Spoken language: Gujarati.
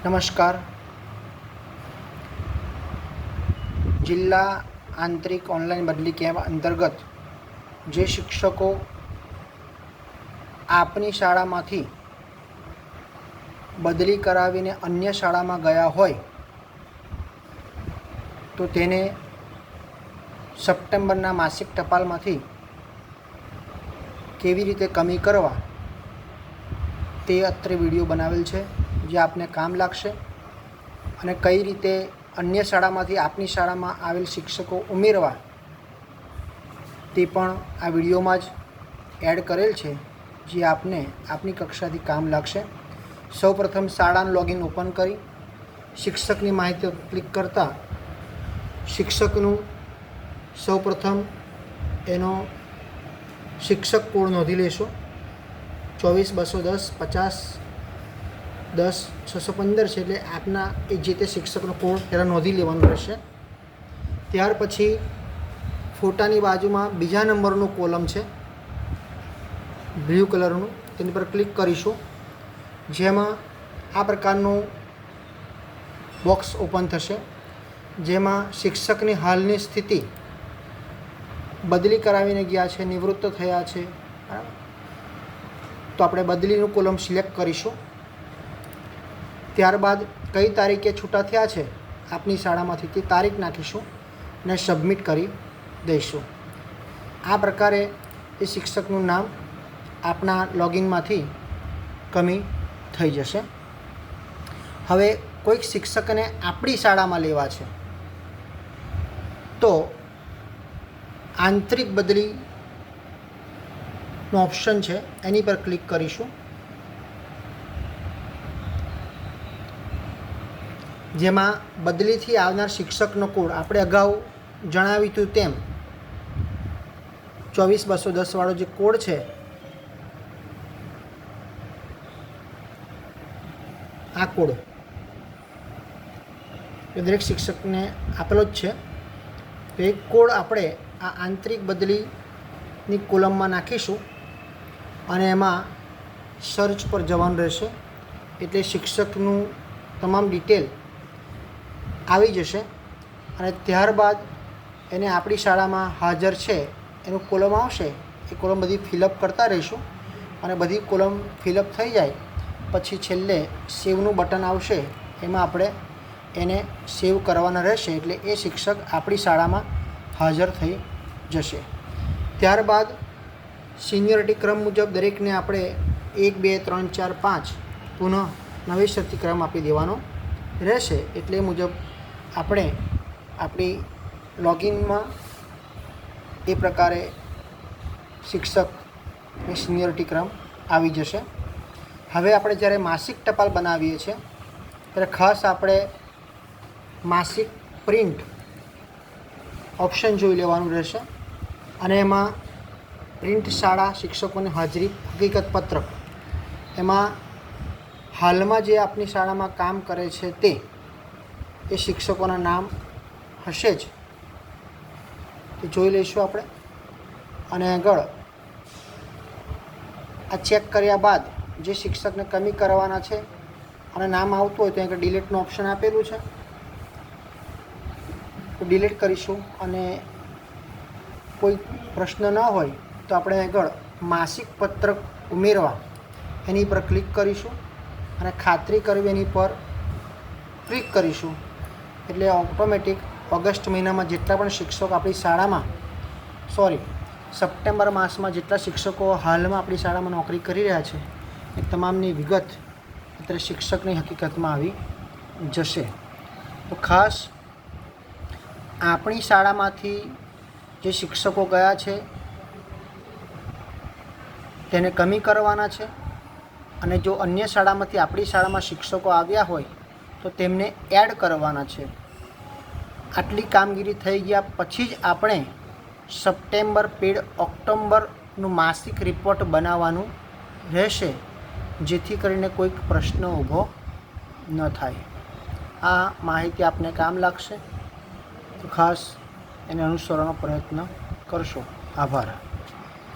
નમસ્કાર. જિલ્લા આંતરિક ઓનલાઈન બદલી કેમ્પ અંતર્ગત જે શિક્ષકો આપની શાળામાંથી બદલી કરાવીને અન્ય શાળામાં ગયા હોય, તો તેને સપ્ટેમ્બરના માસિક ટપાલમાંથી કેવી રીતે કમી કરવા તે અત્રે વીડિયો બનાવેલ છે. જે આપને કામ લાગશે અને કઈ રીતે અન્ય શાળામાંથી આપની શાળામાં આવેલ શિક્ષકો ઉમેરવા તે પણ આ વિડીયોમાં જ એડ કરેલ છે, જે આપને આપની કક્ષાથી કામ લાગશે. સૌપ્રથમ શાળાનું લોગિન ઓપન કરી, શિક્ષકની માહિતી ક્લિક કરતાં શિક્ષકનું સૌપ્રથમ એનો શિક્ષક કોડ નોંધી લેશો. ચોવીસ, બસો દસ, પચાસ દસ, છસો પંદર છે એટલે આપના એ જે તે શિક્ષકનો કોડ પહેલાં નોંધી લેવાનો રહેશે. ત્યાર પછી ફોટાની બાજુમાં બીજા નંબરનું કોલમ છે, બ્લુ કલરનું, તેની પર ક્લિક કરીશું. જેમાં આ પ્રકારનું બોક્સ ઓપન થશે, જેમાં શિક્ષકની હાલની સ્થિતિ બદલી કરાવીને ગયા છે, નિવૃત્ત થયા છે, બરાબર? તો આપણે બદલીનું કોલમ સિલેક્ટ કરીશું. ત્યારબાદ કઈ તારીખે છૂટા થયા છે આપની શાળામાંથી તે તારીખ નાખીશું અને સબમિટ કરી દઈશું. આ પ્રકારે એ શિક્ષકનું નામ આપણા લોગિનમાંથી કમી થઈ જશે. હવે કોઈક શિક્ષકને આપણી શાળામાં લેવા છે, તો આંતરિક બદલીનો ઓપ્શન છે, એની પર ક્લિક કરીશું. જેમાં બદલીથી આવનાર શિક્ષકનો કુળ. આપણે અગાઉ જણાવ્યું હતું તેમ, ચોવીસ બસો દસવાળો જે કોડ છે, આ કોડ એ દરેક શિક્ષકને આપેલો જ છે. તો એ કોડ આપણે આ આંતરિક બદલીની કોલમમાં નાખીશું અને એમાં સર્ચ પર જવાનું રહેશે. એટલે શિક્ષકનું તમામ ડિટેલ આવી જશે અને ત્યારબાદ એને આપણી શાળામાં હાજર છે, એનું કોલમ આવશે, એ કોલમ બધી ફિલઅપ કરતા રહીશું અને બધી કોલમ ફિલઅપ થઈ જાય, પછી છેલ્લે સેવનું બટન આવશે, એમાં આપણે એને સેવ કરવાના રહેશે એટલે એ શિક્ષક આપણી શાળામાં હાજર થઈ જશે. ત્યારબાદ સિનિયરિટી ક્રમ મુજબ દરેકને આપણે એક, બે, ત્રણ, ચાર, પાંચ પુનઃ નવેસરથી ક્રમ આપી દેવાનો રહેશે, એટલે મુજબ આપણે આપણી લોગિનમાં એ પ્રકારે શિક્ષકની સિનિયરિટી ક્રમ આવી જશે. હવે આપણે જ્યારે માસિક ટપાલ બનાવીએ છીએ, ત્યારે ખાસ આપણે માસિક પ્રિન્ટ ઓપ્શન જોઈ લેવાનું રહેશે અને એમાં પ્રિન્ટ શાળા શિક્ષકોની હાજરી, હકીકત પત્રક. એમાં હાલમાં જે આપની શાળામાં કામ કરે છે તે એ શિક્ષકોના નામ હશે જ. તે જોઈ લઈશું આપણે. અને આગળ, આ ચેક કર્યા બાદ જે શિક્ષકને કમી કરવાના છે, અને નામ આવતું હોય તો આગળ ડિલીટનું ઓપ્શન આપેલું છે. તો ડિલીટ કરીશું અને કોઈ પ્રશ્ન ન હોય તો આપણે આગળ માસિક પત્રક ઉમેરવા એની પર ક્લિક કરીશું અને ખાતરી કરવી એની પર ક્લિક કરીશું. એટલે ઓટોમેટિક ઓગસ્ટ મહિનામાં જેટલા પણ શિક્ષકો આપણી શાળામાં સોરી સપ્ટેમ્બર માસમાં જેટલા શિક્ષકો હાલમાં આપણી શાળામાં નોકરી કરી રહ્યા છે, એ તમામની વિગત અત્યારે શિક્ષકની હકીકતમાં આવી જશે. તો ખાસ, આપણી શાળામાંથી જે શિક્ષકો ગયા છે, તેને કમી કરવાના છે અને જો અન્ય શાળામાંથી આપણી શાળામાં શિક્ષકો આવ્યા હોય, તો તેમને એડ કરવાના છે. આટલી કામગીરી થઈ ગયા પછી જ આપણે સપ્ટેમ્બર, પેડ, ઓક્ટોમ્બરનું માસિક રિપોર્ટ બનાવવાનું રહેશે, જેથી કરીને કોઈક પ્રશ્ન ઊભો ન થાય. આ માહિતી આપને કામ લાગશે. ખાસ એને અનુસરવાનો પ્રયત્ન કરશો. આભાર.